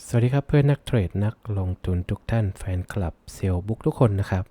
สวัสดีครับเพื่อนนักเทรดนักลงทุนทุกท่านแฟนคลับเซลบุ๊กทุกคนนะครับ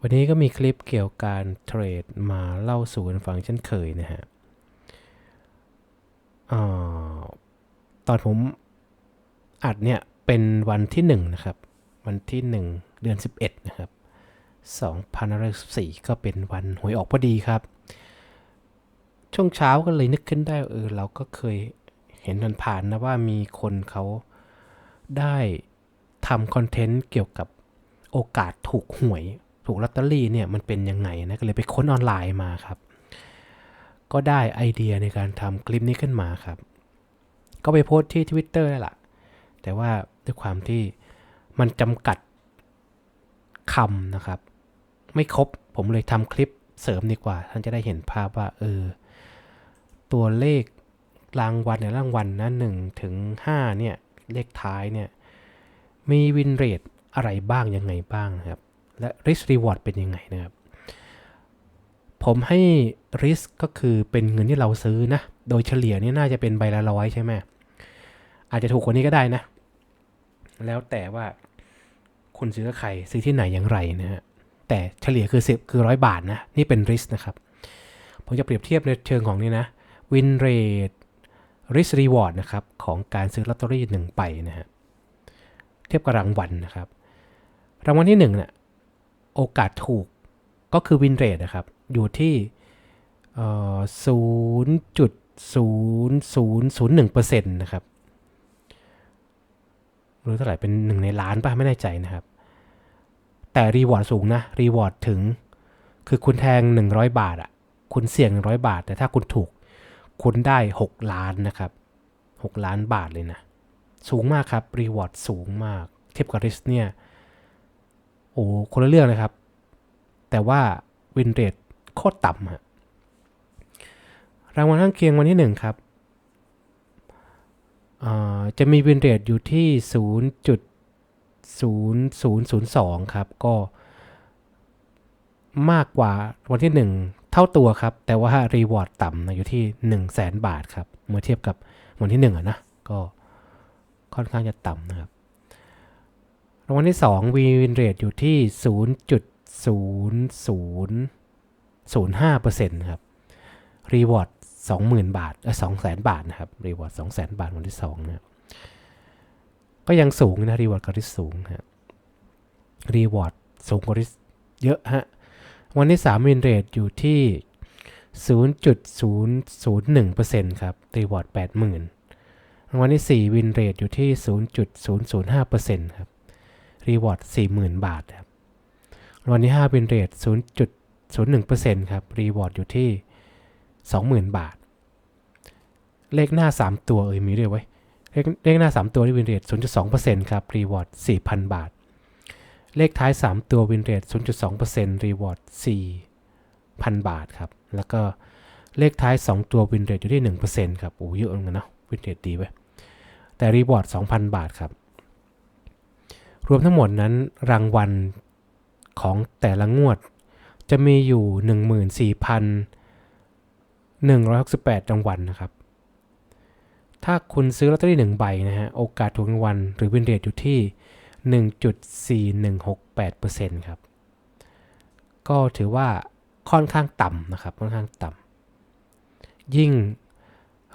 วันนี้ก็มีคลิปเกี่ยวกับการเทรดมาเล่าสู่กันฟังเช่นเคยนะฮะอ่าตอนผมอัดเนี่ยเป็นวันที่1นะครับ วันที่ 1 เดือน 11 นะครับ2014ก็เป็นวันหวยออกพอดีครับ ช่วงเช้าก็เลยนึกขึ้นได้เออเราก็เคย ห็นผ่านๆนะว่ามีคนเขาได้ทำคอนเทนต์เกี่ยวกับโอกาสถูกหวย ถูกลอตเตอรี่เนี่ยมันเป็นยังไงนะก็เลยไปค้นออนไลน์มาครับ ก็ได้ไอเดียในการทำคลิปนี้ขึ้นมาครับ ก็ไปโพสที่ Twitter นั่นแหละแต่ว่าด้วยความที่มันจำกัดคำนะครับ ไม่ครบผมเลยทำคลิปเสริมดีกว่า ท่านจะได้เห็นภาพว่าเออตัวเลข รางวัลในรางวัลนะหนึ่งถึงห้าเนี่ยเลขท้ายเนี่ยมีวินเรทอะไรบ้างยังไงบ้างนะครับ และ risk reward เป็นยังไงนะครับ ผมให้ risk ก็คือเป็นเงินที่เราซื้อนะ โดยเฉลี่ยนี่น่าจะเป็นใบละร้อยใช่ไหมอาจจะถูกกว่านี้ก็ได้นะ แล้วแต่ว่าคุณซื้อกับใครซื้อที่ไหนอย่างไรนะฮะแต่เฉลี่ยคือ10คือร้อยบาทนะ นี่เป็น risk นะครับ ผมจะเปรียบเทียบในเชิงของนี่นะ win rate risk reward นะครับของการซื้อลอตเตอรี่หนึ่งใบนะฮะเทียบกับรางวัลนะครับ รางวัลที่1เนี่ยโอกาสถูกก็คือ win rate นะครับ อยู่ที่ศูนย์จุดศูนย์ศูนย์ศูนย์หนึ่งเปอร์เซ็นต์นะครับรู้เท่าไหร่เป็นหนึ่งในล้านป่ะไม่แน่ใจนะครับ แต่รีวอร์ดสูงนะรีวอร์ดถึง คือคุณแทง 100 บาทอะ่ะ คุณเสี่ยง 100 บาท แต่ถ้าคุณถูก คุณได้ 6 ล้านนะครับ 6 ล้านบาทเลยนะ สูงมากครับ รีวอร์ดสูงมาก เทียบกับริสเนี่ย โอ้คนละเรื่องเลยครับ แต่ว่าวินเรทโคตรต่ำฮะรางวัลข้างเคียงวันที่ 1 ครับอ่าจะมีวินเรทอยู่ที่ 0.0002 ครับ ก็มากกว่าวันที่ 1 ท่าตัวครับ แต่ว่ารีวอร์ดต่ำนะอยู่ที่ 1 0 0 0 0แบาทครับ เมื่อเทียบกับวันที่1อะนะ ก็ค่อนข้างจะต่ำนะครับรางวัลที่2วินเรทอยู่ที่ 0.0005%ครับรีวอร์ด20,000 บาทเออ200,000 บาทนะครับรีวอร์ด200,000 บาทวันที่2นะก็ยังสูงนะรีวอร์ดกับริสสูงฮะรีวอร์ดสูงกว่าเยอะฮะ วันที่3วินเรทอยู่ที่ 0.001%ครับรีวอร์ด80,000รางวัลที่ 4 วินเรทอยู่ที่ 0.005%ครับรีวอร์ด40,000 บาทครับรางวัลที่ 5 วินเรท0.01%ครับรีวอร์ดอยู่ที่ 20,000 บาท เลขหน้า 3 ตัวเอ้ยมีด้วยไว้เลขเลขหน้า 3 ตัวที่วินเรท0.2%ครับรีวอร์ด4,000 บาท เลขท้าย 3 ตัววินเรท0.2%รีวอร์ด4,000 บาทครับ แล้วก็เลขท้าย 2 ตัววินเรทอยู่ที่1%ครับโอ้เยอะเหมือนกันเนาะวินเรทดีเว้ยแต่รีวอร์ด2,000 บาทครับ รวมทั้งหมดนั้นรางวัลของแต่ละงวด จะมีอยู่ 14,168 รางวัลนะครับ ถ้าคุณซื้อลอตเตอรี่1ใบนะฮะ โอกาสถูกรางวัลหรือวินเรทอยู่ที่ 1.4168%ครับ ก็ถือว่าค่อนข้างต่ำนะครับ ค่อนข้างต่ำ ยิ่ง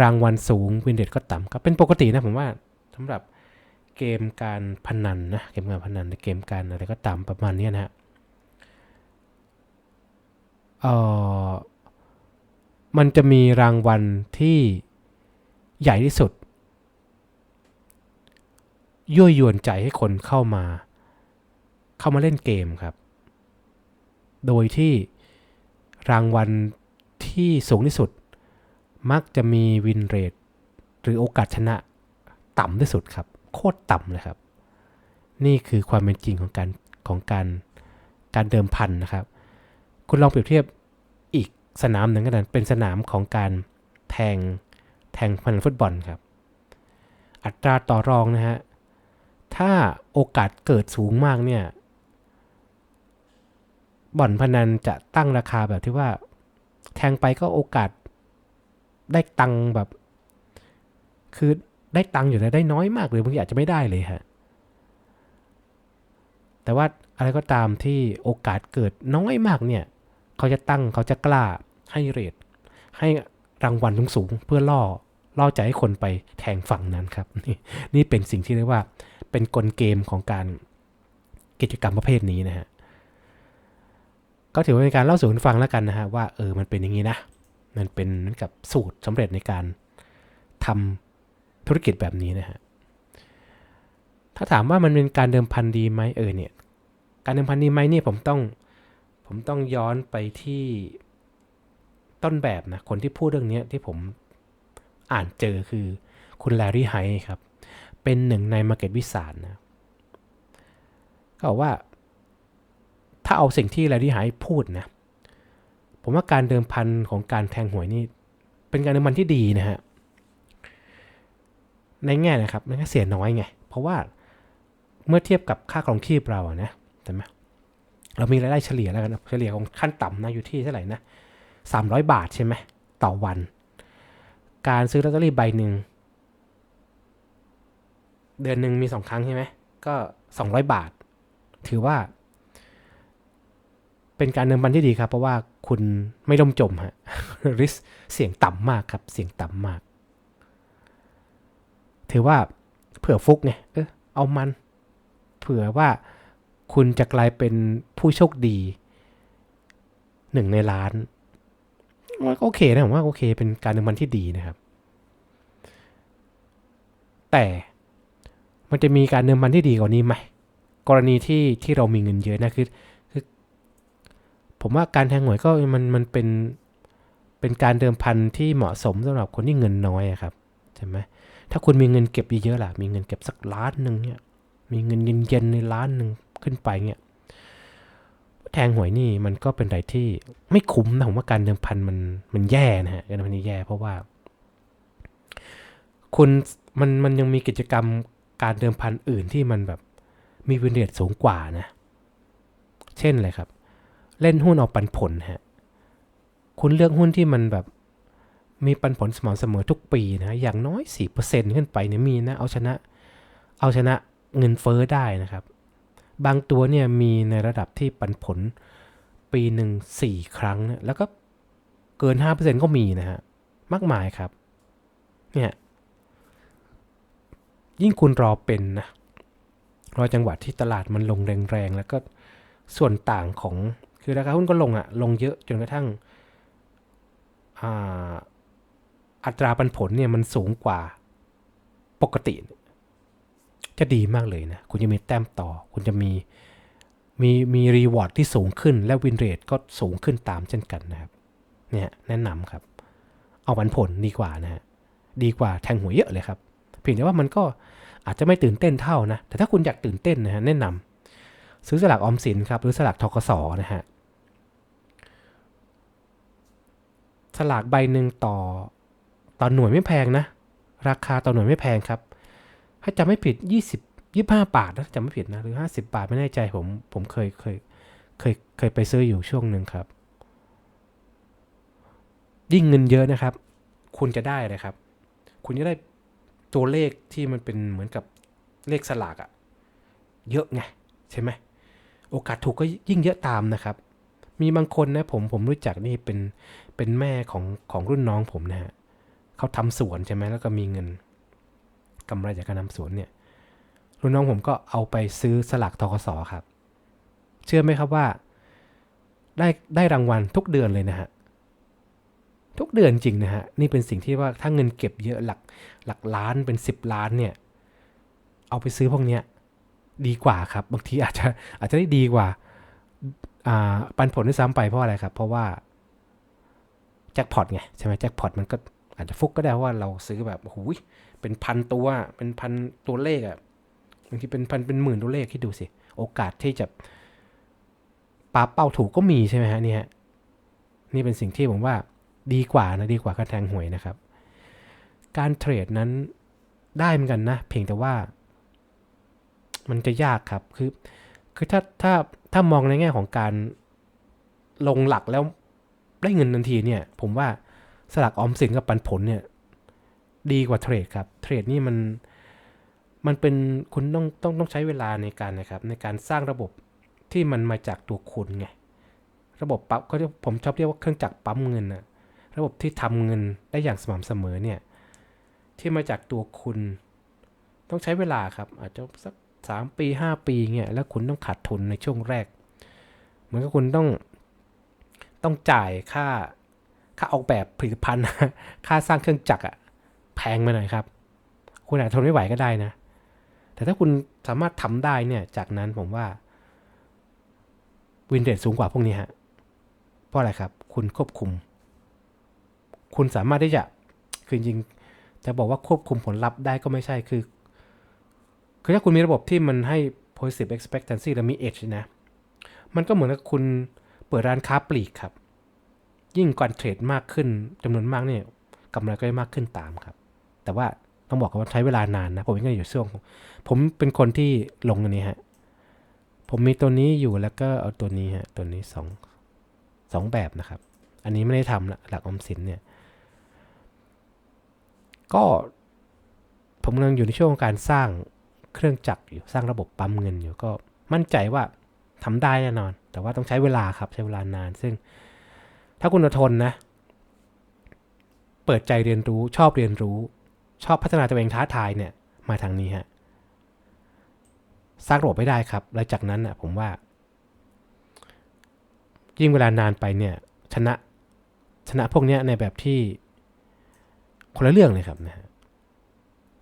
รางวัลสูงวินเรทก็ต่ำครับเป็นปกตินะผมว่าสำหรับเกมการพนันนะ เกมการพนันเกมการอะไรก็ต่ำประมาณนี้นะฮะเออมันจะมีรางวัลที่ใหญ่ที่สุด ยั่วยวนใจให้คนเข้ามา เข้ามาเล่นเกมครับ โดยที่รางวัลที่สูงที่สุด มักจะมีวินเรทหรือโอกาสชนะต่ำที่สุดครับ โคตรต่ำเลยครับ นี่คือความเป็นจริงของการของการการเดิมพันนะครับ คุณลองเปรียบเทียบอีกสนามหนึ่งก็ได้เป็นสนามของการแทงแทงพนันฟุตบอลครับ อัตราต่อรองนะฮะ ถ้าโอกาสเกิดสูงมากเนี่ย บ่อนพนันจะตั้งราคาแบบที่ว่า แทงไปก็โอกาสได้ตังค์แบบ คือได้ตังค์อยู่แล้วได้น้อยมากเลยบางทีอาจจะไม่ได้เลยฮะ แต่ว่าอะไรก็ตามที่โอกาสเกิดน้อยมากเนี่ย เขาจะตั้งเขาจะกล้าให้เรทให้รางวัลสูงๆเพื่อล่อล่อใจให้คนไปแทงฝั่งนั้นครับ นี่นี่เป็นสิ่งที่เรียกว่า เป็นกลเกมของการกิจกรรมประเภทนี้นะฮะก็ถือว่าเป็นการเล่าสู่กันฟังแล้วกันนะฮะว่าเออมันเป็นอย่างนี้นะ มันเป็นกับสูตรสำเร็จในการทำธุรกิจแบบนี้นะฮะถ้าถามว่ามันเป็นการเดิมพันดีไหมเออเนี่ยการเดิมพันดีไหมเนี่ยผมต้องผมต้องย้อนไปที่ต้นแบบนะคนที่พูดเรื่องนี้ที่ผมอ่านเจอคือคุณแลรี่ไฮครับ เป็นหนึ่งในมาร์เก็ตวิสานนะเขาบอกว่า ถ้าเอาสิ่งที่แลรี่ไฮพูดนะ ผมว่าการเดิมพันของการแทงหวยนี่ เป็นการเดิมพันที่ดีนะฮะ ในแง่นะครับในแง่เสียน้อยไง เพราะว่าเมื่อเทียบกับค่าครองชีพเราอะนะใช่ไหมเรามีรายได้เฉลี่ยแล้วกัน เฉลี่ยของขั้นต่ำนะอยู่ที่เท่าไหร่นะสามร้อยบาทใช่ไหมต่อวัน การซื้อลอตเตอรี่ใบหนึ่ง เดือนหนึ่งมีสองครั้งใช่ไหมก็สองร้อยบาท ถือว่า เป็นการเดิมพันที่ดีครับ เพราะว่าคุณไม่ล่มจมฮะริสเสียงต่ำมากครับ เสียงต่ำมาก ถือว่าเผื่อฟุกไงเออเอามัน เผื่อว่าคุณจะกลายเป็นผู้โชคดีหนึ่งในล้านว่าโอเคนะผมว่าโอเค เป็นการเดิมพันที่ดีนะครับ แต่ มันจะมีการเดิมพันที่ดีกว่านี้ไหมกรณีที่ที่เรามีเงินเยอะนะคือคือ ผมว่าการแทงหวยก็มันมันเป็นเป็นการเดิมพันที่เหมาะสมสำหรับคนที่เงินน้อยครับใช่ไหมถ้าคุณมีเงินเก็บเยอะๆล่ะ มีเงินเก็บสักล้านหนึ่งเนี่ย มีเงินเย็นๆในล้านหนึ่งขึ้นไปเนี่ยแทงหวยนี่มันก็เป็นอะไรที่ไม่คุ้มนะผมว่าการเดิมพันมันมันแย่นะฮะการเดิมพันนี่แย่เพราะว่า คุณมันมันยังมีกิจกรรม การเดิมพันอื่นที่มันแบบมีวินเรทสูงกว่านะ เช่นอะไรครับ เล่นหุ้นเอาปันผลฮะ คุณเลือกหุ้นที่มันแบบมีปันผลสม่ำเสมอทุกปีนะ อย่างน้อย 4%ขึ้นไปเนี่ยมีนะ เอาชนะ เอาชนะเงินเฟ้อได้นะครับ บางตัวเนี่ยมีในระดับที่ปันผลปีหนึ่งสี่ครั้งนะแล้วก็เกิน 5%ก็มีนะฮะ มากมายครับ เนี่ย ยิ่งคุณรอเป็นนะรอจังหวะที่ตลาดมันลงแรงๆแล้วก็ส่วนต่างของคือราคาหุ้นก็ลงอะลงเยอะจนกระทั่งอัตราปันผลเนี่ยมันสูงกว่าปกติ จะดีมากเลยนะ คุณจะมีแต้มต่อ คุณจะมีมีมีรีวอร์ดที่สูงขึ้น และวินเรทก็สูงขึ้นตามเช่นกันนะครับ เนี่ยแนะนำครับ เอาปันผลดีกว่านะฮะดีกว่าแทงหวยเยอะเลยครับ พียงแต่ว่ามันก็อาจจะไม่ตื่นเต้นเท่านะ แต่ถ้าคุณอยากตื่นเต้นนะฮะแนะนำซื้อสลากออมสินครับ หรือสลากทกสนะฮะ สลากใบหนึ่งต่อต่อหน่วยไม่แพงนะ ราคาต่อหน่วยไม่แพงครับ ถ้าจำไม่ผิด 20 25 บาทนะจำไม่ผิดนะ หรือ 50 บาทไม่แน่ใจผมผมเคยเคยเคยเคยไปซื้ออยู่ช่วงหนึ่งครับ ยิ่งเงินเยอะนะครับ คุณจะได้เลยครับ คุณจะได้ ตัวเลขที่มันเป็นเหมือนกับเลขสลากอะเยอะไงใช่ไหมโอกาสถูกก็ยิ่งเยอะตามนะครับ มีบางคนนะผมผมรู้จักนี่เป็นเป็นแม่ของของรุ่นน้องผมนะฮะเขาทำสวนใช่ไหมแล้วก็มีเงินกำไรจากการทำสวนเนี่ย รุ่นน้องผมก็เอาไปซื้อสลากทกสครับ เชื่อไหมครับว่า ได้ได้รางวัลทุกเดือนเลยนะฮะ ทุกเดือนจริงนะฮะ นี่เป็นสิ่งที่ว่าถ้าเงินเก็บเยอะหลักหลักล้านเป็น 10 ล้านเนี่ย เอาไปซื้อพวกเนี้ยดีกว่าครับ บางทีอาจจะอาจจะได้ดีกว่าปันผลด้วยซ้ำไปเพราะอะไรครับ เพราะว่าแจ็คพอตไงใช่ไหมแจ็คพอตมันก็อาจจะฟุกก็ได้ว่าเราซื้อแบบโอ้โหเป็นพันตัวเป็นพันตัวเลขอะบางทีเป็นพันเป็นหมื่นตัวเลขคิดดูสิ โอกาสที่จะปาเป้าถูกก็มีใช่ไหมฮะนี่ฮะนี่เป็นสิ่งที่ผมว่า ดีกว่านะดีกว่าการแทงหวยนะครับ การเทรดนั้นได้เหมือนกันนะ เพียงแต่ว่า มันจะยากครับคือคือถ้าถ้าถ้ามองในแง่ของการลงหลักแล้วได้เงินทันทีเนี่ย ผมว่าสลากออมสินกับปันผลเนี่ย ดีกว่าเทรดครับเทรดนี่มันมันเป็นคุณต้องต้องต้องใช้เวลาในการนะครับ ในการสร้างระบบที่มันมาจากตัวคุณไงระบบปั๊บก็เรียกผมชอบเรียกว่าเครื่องจักรปั๊มเงินนะ ระบบที่ทำเงินได้อย่างสม่ำเสมอเนี่ย ที่มาจากตัวคุณ ต้องใช้เวลาครับ อาจจะสักสามปีห้าปีเงี้ยแล้วคุณต้องขาดทุนในช่วงแรก เหมือนกับคุณต้องต้องจ่ายค่าค่าออกแบบผลิตภัณฑ์ ค่าสร้างเครื่องจักรอะแพงไปหน่อยครับ คุณอาจทนไม่ไหวก็ได้นะ แต่ถ้าคุณสามารถทำได้เนี่ย จากนั้นผมว่าวินเดทสูงกว่าพวกนี้ฮะ เพราะอะไรครับ คุณควบคุม คุณสามารถที่จะคือจริงจะบอกว่าควบคุมผลลัพธ์ได้ก็ไม่ใช่คือ คือถ้าคุณมีระบบที่มันให้ positive expectancy และมี edge นะ มันก็เหมือนกับคุณเปิดร้านค้าปลีกครับ ยิ่งการเทรดมากขึ้นจำนวนมากเนี่ยกำไรก็ได้มากขึ้นตามครับ แต่ว่าต้องบอกกันว่าใช้เวลานานนะ ผมยังอยู่ช่วงของผมเป็นคนที่ลงอันนี้ฮะ ผมมีตัวนี้อยู่แล้วก็เอาตัวนี้ฮะ ตัวนี้สองสองแบบนะครับ อันนี้ไม่ได้ทำละหลักออมสินเนี่ย ก็ผมกำลังอยู่ในช่วงการสร้างเครื่องจักรอยู่สร้างระบบปั๊มเงินอยู่ก็มั่นใจว่าทำได้แน่นอน แต่ว่าต้องใช้เวลาครับใช้เวลานาน ซึ่งถ้าคุณอดทนนะ เปิดใจเรียนรู้ชอบเรียนรู้ ชอบพัฒนาตัวเองท้าทายเนี่ยมาทางนี้ฮะสร้างระบบไม่ได้ครับ แล้วจากนั้นอะผมว่า ยิ่งเวลานานไปเนี่ยชนะชนะพวกเนี้ยในแบบที่ คนละเรื่องเลยครับนะฮะ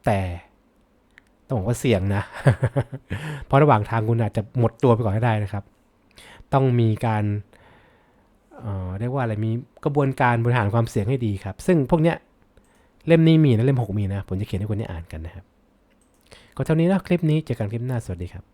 แต่ต้องบอกว่าเสี่ยงนะ เพราะระหว่างทางคุณอาจจะหมดตัวไปก่อนก็ได้นะครับ ต้องมีการเอ่อเรียกว่าอะไรมีกระบวนการบริหารความเสี่ยงให้ดีครับ ซึ่งพวกเนี้ยเล่มนี้มีนะเล่มหกมีนะ ผมจะเขียนให้คุณได้อ่านกันนะครับ ก็เท่านี้นะคลิปนี้เจอกันคลิปหน้าสวัสดีครับ